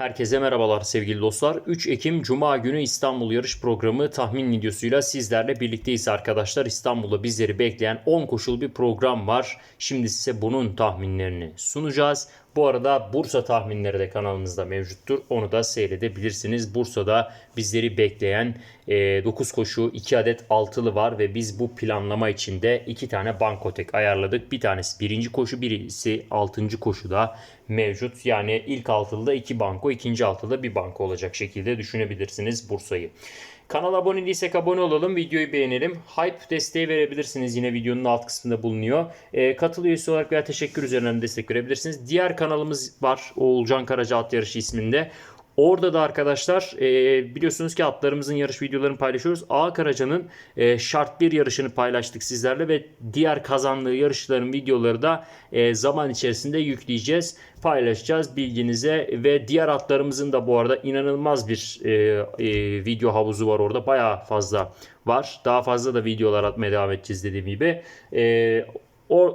Herkese merhabalar sevgili dostlar. 3 Ekim Cuma günü İstanbul yarış programı tahmin videosuyla sizlerle birlikteyiz arkadaşlar. İstanbul'da bizleri bekleyen 10 koşul bir program var. Şimdi size bunun tahminlerini sunacağız. Bu arada Bursa tahminleri de kanalımızda mevcuttur. Onu da seyredebilirsiniz. Bursa'da bizleri bekleyen 9 koşu 2 adet altılı var ve biz bu planlama içinde 2 tane bankotek ayarladık. Bir tanesi birinci koşu birisi 6. koşuda mevcut. Yani ilk altılıda 2 banko ikinci altıda bir banko olacak şekilde düşünebilirsiniz Bursa'yı. Kanala abone değilsek abone olalım. Videoyu beğenelim. Hype desteği verebilirsiniz. Yine videonun alt kısmında bulunuyor. E, katıl üyesi olarak veya teşekkür üzerinden destek verebilirsiniz. Diğer kanalımız var. Oğulcan Karaca At Yarışı isminde. Orada da arkadaşlar e, biliyorsunuz ki atlarımızın yarış videolarını paylaşıyoruz. A Karaca'nın e, şart bir yarışını paylaştık sizlerle ve diğer kazandığı yarışların videoları da e, zaman içerisinde yükleyeceğiz. Paylaşacağız bilginize ve diğer atlarımızın da bu arada inanılmaz bir e, e, video havuzu var orada. Bayağı fazla var. Daha fazla da videolar atmaya devam edeceğiz dediğim gibi. E,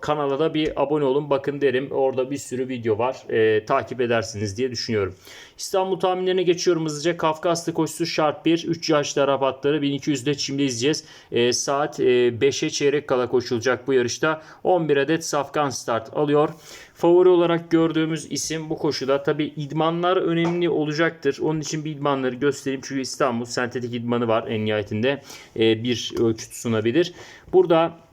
kanala da bir abone olun bakın derim. Orada bir sürü video var. E, takip edersiniz diye düşünüyorum. İstanbul tahminlerine geçiyorum hızlıca. Kafkaslı koşusu şart 1. 3 yaşlı Arap atları 1200'de Çim'de izleyeceğiz. E, saat e, 5'e çeyrek kala koşulacak bu yarışta. 11 adet safkan start alıyor. Favori olarak gördüğümüz isim bu koşuda. Tabi idmanlar önemli olacaktır. Onun için bir idmanları göstereyim. Çünkü İstanbul sentetik idmanı var en nihayetinde. E, bir ölçüt sunabilir. Burada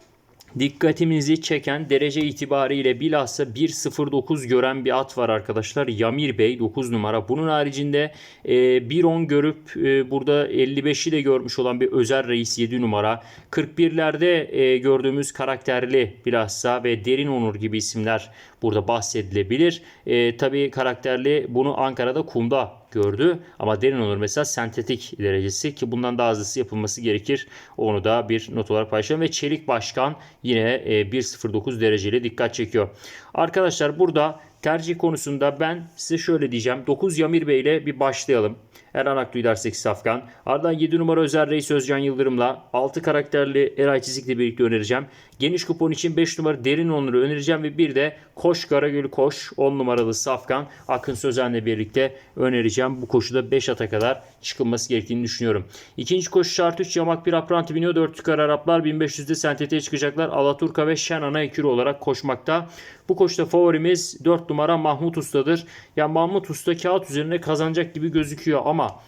dikkatimizi çeken derece itibariyle bilhassa 1.09 gören bir at var arkadaşlar. Yamir Bey 9 numara. Bunun haricinde e, 1.10 görüp e, burada 55'i de görmüş olan bir Özer Reis 7 numara. 41'lerde e, gördüğümüz karakterli bilhassa ve Derin Onur gibi isimler burada bahsedilebilir. E, tabii karakterli bunu Ankara'da kumda gördü. Ama derin olur mesela sentetik derecesi ki bundan daha hızlısı yapılması gerekir. Onu da bir not olarak paylaşalım. Ve Çelik Başkan yine 1.09 dereceli dikkat çekiyor. Arkadaşlar burada tercih konusunda ben size şöyle diyeceğim. 9 Yamir Bey ile bir başlayalım. Erhan Aklu'yu dersek Safkan. Ardından 7 numara Özer Reis Özcan Yıldırım'la 6 karakterli Eray Çizik'le birlikte önereceğim. Geniş kupon için 5 numara Derin Onur'u önereceğim ve bir de Koş Karagül Koş 10 numaralı Safkan Akın Sözen'le birlikte önereceğim. Bu koşuda 5 ata kadar çıkılması gerektiğini düşünüyorum. İkinci koşu şart 3 yamak bir apranti biniyor. 4 yukarı Araplar 1500'de sentetiğe çıkacaklar. Alaturka ve Şen Ana Ekürü olarak koşmakta. Bu koşuda favorimiz 4 numara Mahmut Usta'dır. Ya yani Mahmut Usta kağıt üzerine kazanacak gibi gözüküyor ama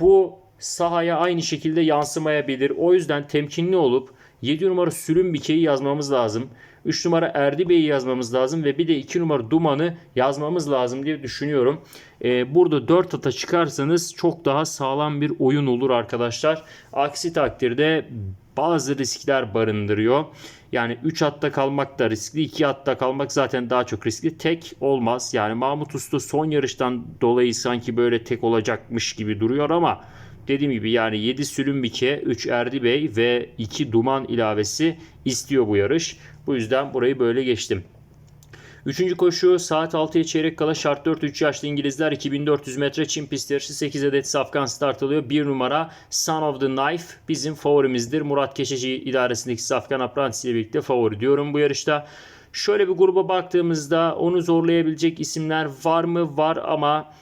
bu sahaya aynı şekilde yansımayabilir. O yüzden temkinli olup 7 numara Sülüm Bike'yi yazmamız lazım. 3 numara Erdi Bey'i yazmamız lazım ve bir de 2 numara Duman'ı yazmamız lazım diye düşünüyorum. Ee, burada 4 ata çıkarsanız çok daha sağlam bir oyun olur arkadaşlar. Aksi takdirde bazı riskler barındırıyor. Yani 3 hatta kalmak da riskli. 2 hatta kalmak zaten daha çok riskli. Tek olmaz. Yani Mahmut Usta son yarıştan dolayı sanki böyle tek olacakmış gibi duruyor ama dediğim gibi yani 7 Sülümbike, 3 Erdi Bey ve 2 Duman ilavesi istiyor bu yarış. Bu yüzden burayı böyle geçtim. Üçüncü koşu saat 6'ya çeyrek kala şart 4 3 yaşlı İngilizler 2400 metre Çin pist yarışı 8 adet safkan start alıyor. 1 numara Son of the Knife bizim favorimizdir. Murat Keşeci idaresindeki safkan apprentice ile birlikte favori diyorum bu yarışta. Şöyle bir gruba baktığımızda onu zorlayabilecek isimler var mı? Var ama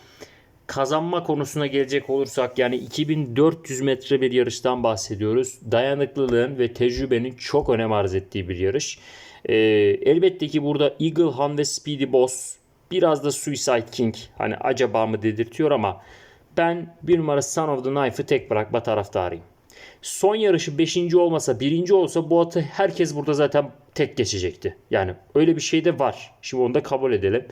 kazanma konusuna gelecek olursak yani 2400 metre bir yarıştan bahsediyoruz. Dayanıklılığın ve tecrübenin çok önem arz ettiği bir yarış. Ee, elbette ki burada Eagle Han ve Speedy Boss biraz da Suicide King hani acaba mı dedirtiyor ama ben bir numara Son of the Knife'ı tek bırakma taraftarıyım. Son yarışı 5. olmasa 1. olsa bu atı herkes burada zaten tek geçecekti. Yani öyle bir şey de var. Şimdi onu da kabul edelim.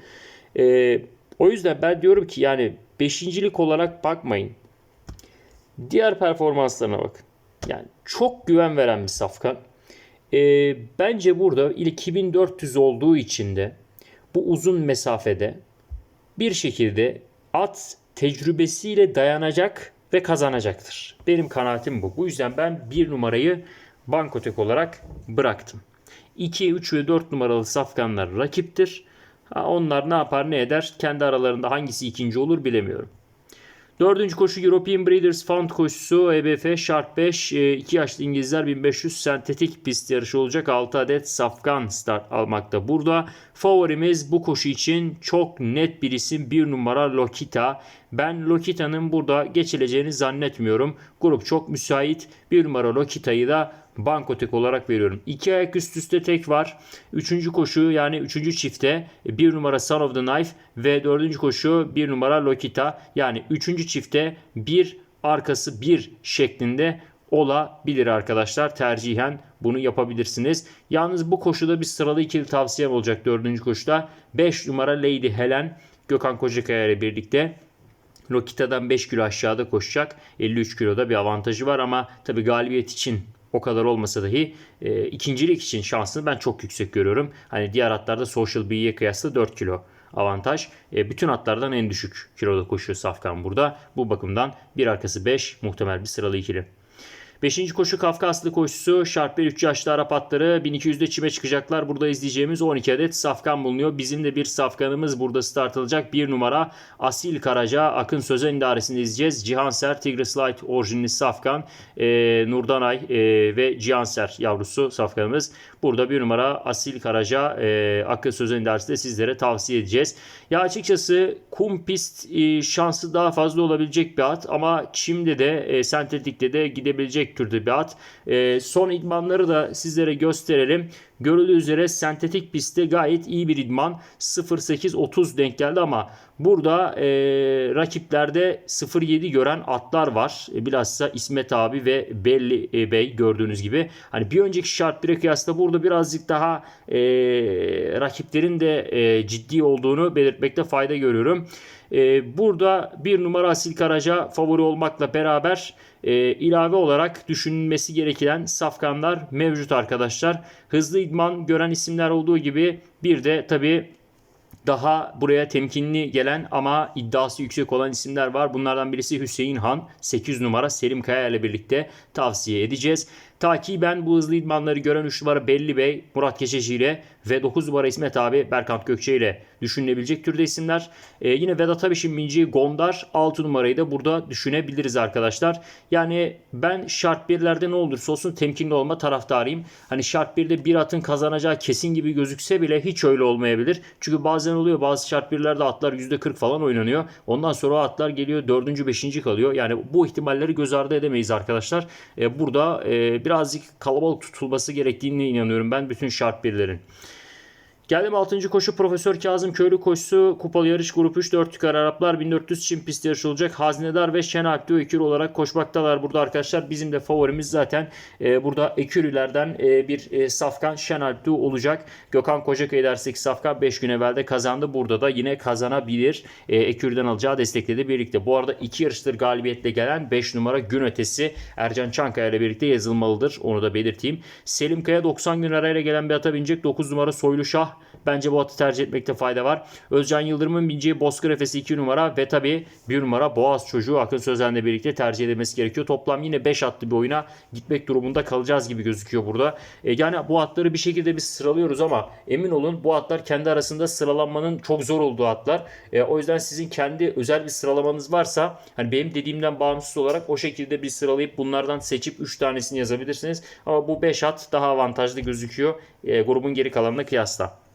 Ee, o yüzden ben diyorum ki yani beşincilik olarak bakmayın. Diğer performanslarına bakın. Yani çok güven veren bir safkan. E, bence burada 2400 olduğu için de bu uzun mesafede bir şekilde at tecrübesiyle dayanacak ve kazanacaktır. Benim kanaatim bu. Bu yüzden ben bir numarayı bankotek olarak bıraktım. 2, 3 ve 4 numaralı safkanlar rakiptir. Ha, onlar ne yapar ne eder kendi aralarında hangisi ikinci olur bilemiyorum. Dördüncü koşu European Breeders Fund koşusu EBF Sharp 5 2 yaşlı İngilizler 1500 sentetik pist yarışı olacak 6 adet safkan start almakta. Burada favorimiz bu koşu için çok net bir isim 1 numara Lokita. Ben Lokita'nın burada geçileceğini zannetmiyorum. Grup çok müsait. 1 numara Lokita'yı da banko tek olarak veriyorum. İki ayak üst üste tek var. Üçüncü koşu yani üçüncü çifte bir numara Son of the Knife ve dördüncü koşu bir numara Lokita. Yani üçüncü çifte bir arkası bir şeklinde olabilir arkadaşlar. Tercihen bunu yapabilirsiniz. Yalnız bu koşuda bir sıralı ikili tavsiyem olacak dördüncü koşuda. 5 numara Lady Helen Gökhan Kocakaya ile birlikte Lokita'dan 5 kilo aşağıda koşacak. 53 kiloda bir avantajı var ama tabi galibiyet için o kadar olmasa dahi e, ikincilik için şansını ben çok yüksek görüyorum. Hani diğer atlarda Social B'ye kıyasla 4 kilo avantaj. E, bütün atlardan en düşük kiloda koşuyor Safkan burada. Bu bakımdan bir arkası 5 muhtemel bir sıralı ikili. Beşinci koşu Kafkaslı koşusu. Şartber 3 yaşlı Arap atları 1200'de çime çıkacaklar. Burada izleyeceğimiz 12 adet safkan bulunuyor. Bizim de bir safkanımız burada start alacak. Bir numara Asil Karaca Akın Sözen idaresinde izleyeceğiz. Cihanser Tigris Light orijinli safkan. E, Nurdanay e, ve Cihanser yavrusu safkanımız. Burada bir numara Asil Karaca e, Akın Sözen idaresinde sizlere tavsiye edeceğiz. Ya açıkçası kum pist e, şansı daha fazla olabilecek bir at ama çimde de e, sentetikte de gidebilecek türde bir at. E, son idmanları da sizlere gösterelim. Görüldüğü üzere sentetik pistte gayet iyi bir idman. 0.8-30 denk geldi ama burada e, rakiplerde 0.7 gören atlar var. E, bilhassa İsmet abi ve Belli e, Bey gördüğünüz gibi. Hani bir önceki şart 1'e kıyasla burada birazcık daha e, rakiplerin de e, ciddi olduğunu belirtmekte fayda görüyorum. E, burada bir numara Asil Karaca favori olmakla beraber e, ilave olarak düşünülmesi gereken safkanlar mevcut arkadaşlar. Hızlı idman gören isimler olduğu gibi bir de tabi daha buraya temkinli gelen ama iddiası yüksek olan isimler var. Bunlardan birisi Hüseyin Han 8 numara Selim Kaya ile birlikte tavsiye edeceğiz. Takiben bu hızlı idmanları gören 3 numara Belli Bey, Murat Keçeci ile ve 9 numara İsmet abi Berkant Gökçe ile düşünülebilecek türde isimler. Ee, yine Vedat Abiş'in bineceği Gondar 6 numarayı da burada düşünebiliriz arkadaşlar. Yani ben şart birlerde ne olursa olsun temkinli olma taraftarıyım. Hani şart birde bir atın kazanacağı kesin gibi gözükse bile hiç öyle olmayabilir. Çünkü bazen oluyor bazı şart birlerde atlar %40 falan oynanıyor. Ondan sonra o atlar geliyor 4. 5. kalıyor. Yani bu ihtimalleri göz ardı edemeyiz arkadaşlar. Ee, burada e, birazcık kalabalık tutulması gerektiğine inanıyorum ben bütün şart birlerin. Geldim 6. koşu Profesör Kazım Köylü koşusu kupalı yarış grup 3 4 tükar Araplar 1400 Çin pist yarışı olacak. Hazinedar ve Şenalp Ekür olarak koşmaktalar burada arkadaşlar. Bizim de favorimiz zaten e, burada Ekürülerden e, bir e, Safkan Şenalp olacak. Gökhan Kocakaya dersek Safkan 5 gün evvel de kazandı. Burada da yine kazanabilir. E, Ekür'den alacağı destekledi birlikte. Bu arada 2 yarıştır galibiyetle gelen 5 numara gün ötesi Ercan Çankaya ile birlikte yazılmalıdır. Onu da belirteyim. Selim Kaya 90 gün arayla gelen bir ata binecek. 9 numara Soylu Şah Bence bu atı tercih etmekte fayda var. Özcan Yıldırım'ın bineceği Bozkır Efes'i 2 numara ve tabi 1 numara Boğaz çocuğu Akın Sözen'le birlikte tercih edilmesi gerekiyor. Toplam yine 5 atlı bir oyuna gitmek durumunda kalacağız gibi gözüküyor burada. E, yani bu atları bir şekilde biz sıralıyoruz ama emin olun bu atlar kendi arasında sıralanmanın çok zor olduğu atlar. E, o yüzden sizin kendi özel bir sıralamanız varsa hani benim dediğimden bağımsız olarak o şekilde bir sıralayıp bunlardan seçip 3 tanesini yazabilirsiniz. Ama bu 5 at daha avantajlı gözüküyor e, grubun geri kalanına kıyasla.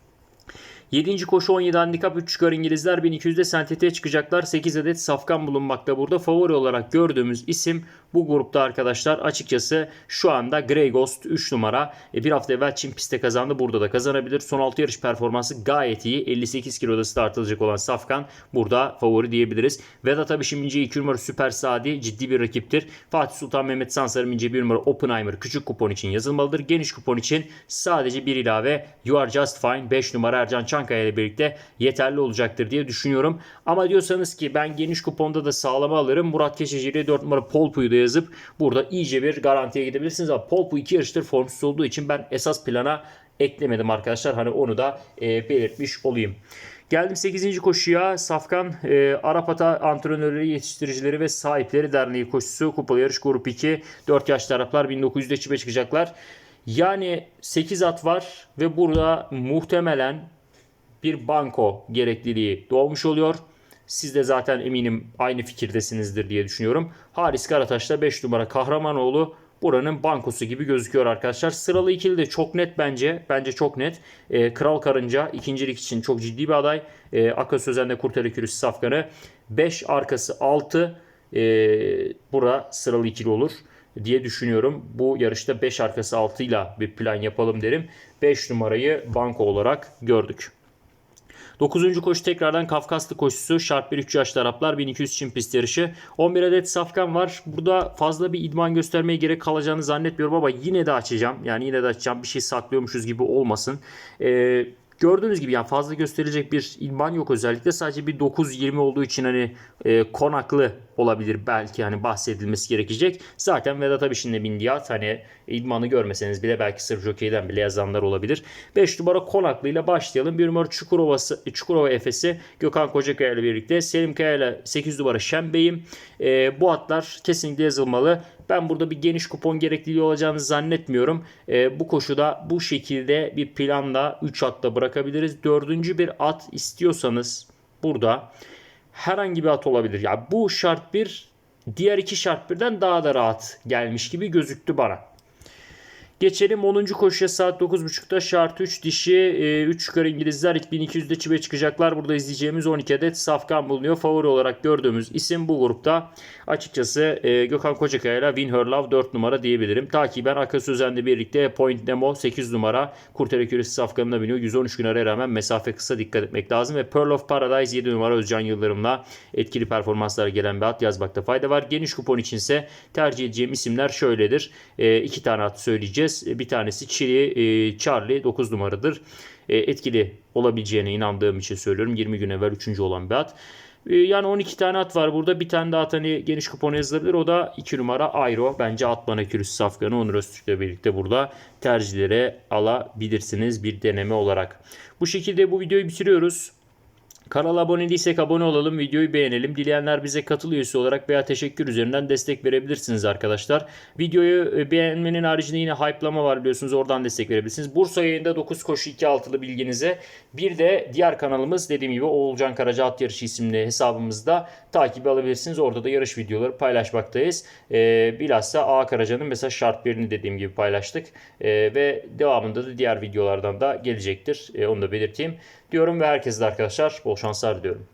7. koşu 17 handikap 3 çıkar İngilizler 1200'de sentetiğe çıkacaklar. 8 adet safkan bulunmakta burada. Favori olarak gördüğümüz isim bu grupta arkadaşlar açıkçası şu anda Grey Ghost 3 numara. E, bir hafta evvel Çin pistte kazandı. Burada da kazanabilir. Son 6 yarış performansı gayet iyi. 58 kiloda startılacak olan Safkan burada favori diyebiliriz. Vedat Abiş'in bineceği 2 numara Süper Sadi ciddi bir rakiptir. Fatih Sultan Mehmet Sansar'ın bineceği 1 numara Oppenheimer küçük kupon için yazılmalıdır. Geniş kupon için sadece bir ilave You Are Just Fine 5 numara Ercan Çankaya ile birlikte yeterli olacaktır diye düşünüyorum. Ama diyorsanız ki ben geniş kuponda da sağlama alırım. Murat Keşeci ile 4 numara Polpu'yu da yazıp burada iyice bir garantiye gidebilirsiniz. Ama Polpu 2 yarıştır formsuz olduğu için ben esas plana eklemedim arkadaşlar. Hani onu da e, belirtmiş olayım. Geldim 8. koşuya. Safkan e, Arap Antrenörleri, Yetiştiricileri ve Sahipleri Derneği koşusu. Kupalı yarış grup 2. 4 yaşlı Araplar 1900'de çipe çıkacaklar. Yani 8 at var ve burada muhtemelen bir banko gerekliliği doğmuş oluyor. Siz de zaten eminim aynı fikirdesinizdir diye düşünüyorum. Haris Karataş'ta 5 numara Kahramanoğlu buranın bankosu gibi gözüküyor arkadaşlar. Sıralı ikili de çok net bence. Bence çok net. Ee, Kral Karınca ikincilik için çok ciddi bir aday. Ee, Aka Sözen'de Kurtarı Kürüs Safkan'ı. 5 arkası 6 ee, bura sıralı ikili olur diye düşünüyorum. Bu yarışta 5 arkası 6 ile bir plan yapalım derim. 5 numarayı banko olarak gördük. 9. koşu tekrardan Kafkaslı koşusu. Şart 1 3 yaşlı Araplar 1200 Çin pist yarışı. 11 adet safkan var. Burada fazla bir idman göstermeye gerek kalacağını zannetmiyorum ama yine de açacağım. Yani yine de açacağım. Bir şey saklıyormuşuz gibi olmasın. Ee, Gördüğünüz gibi yani fazla gösterilecek bir idman yok özellikle. Sadece bir 9-20 olduğu için hani e, konaklı olabilir belki hani bahsedilmesi gerekecek. Zaten Vedat Abiş'in bindiği at hani idmanı görmeseniz bile belki sırf jokeyden bile yazanlar olabilir. 5 numara Konaklı ile başlayalım. 1 numara Çukurova, Çukurova Efes'i Gökhan Kocakaya ile birlikte. Selim Kaya ile 8 numara Şembeyim. E, bu atlar kesinlikle yazılmalı. Ben burada bir geniş kupon gerekliliği olacağını zannetmiyorum. E, bu koşuda bu şekilde bir planda 3 atla bırakabiliriz. Dördüncü bir at istiyorsanız burada herhangi bir at olabilir. Ya yani bu şart bir diğer iki şart birden daha da rahat gelmiş gibi gözüktü bana. Geçelim 10. koşuya saat 9.30'da şart 3 dişi 3 yukarı İngilizler 1200'de çibe çıkacaklar. Burada izleyeceğimiz 12 adet safkan bulunuyor. Favori olarak gördüğümüz isim bu grupta. Açıkçası e, Gökhan Kocakaya ile Win Her Love 4 numara diyebilirim. Takiben Aka Sözen'le birlikte Point Nemo 8 numara Kurtere Küresi safkanına biniyor. 113 gün ara rağmen mesafe kısa dikkat etmek lazım. Ve Pearl of Paradise 7 numara Özcan Yıldırım'la etkili performanslara gelen bir at yazmakta fayda var. Geniş kupon içinse tercih edeceğim isimler şöyledir. E, iki tane at söyleyeceğiz. Bir tanesi Chili e, Charlie 9 numaradır. E, etkili olabileceğine inandığım için söylüyorum. 20 gün evvel 3. olan bir at. E, yani 12 tane at var burada. Bir tane daha at hani geniş kupona yazılabilir. O da 2 numara Ayro. Bence Atman Kürüs Safkan'ı Onur Öztürk'le birlikte burada tercihlere alabilirsiniz bir deneme olarak. Bu şekilde bu videoyu bitiriyoruz. Kanala abone değilsek abone olalım, videoyu beğenelim. Dileyenler bize katıl üyesi olarak veya teşekkür üzerinden destek verebilirsiniz arkadaşlar. Videoyu e, beğenmenin haricinde yine hype'lama var biliyorsunuz oradan destek verebilirsiniz. Bursa yayında 9 koşu 2 altılı bilginize. Bir de diğer kanalımız dediğim gibi Oğulcan Karaca At Yarışı isimli hesabımızda takip alabilirsiniz. Orada da yarış videoları paylaşmaktayız. Ee, bilhassa A Karaca'nın mesela şart birini dediğim gibi paylaştık. Ee, ve devamında da diğer videolardan da gelecektir. Ee, onu da belirteyim diyorum ve herkese de arkadaşlar bol şanslar diliyorum.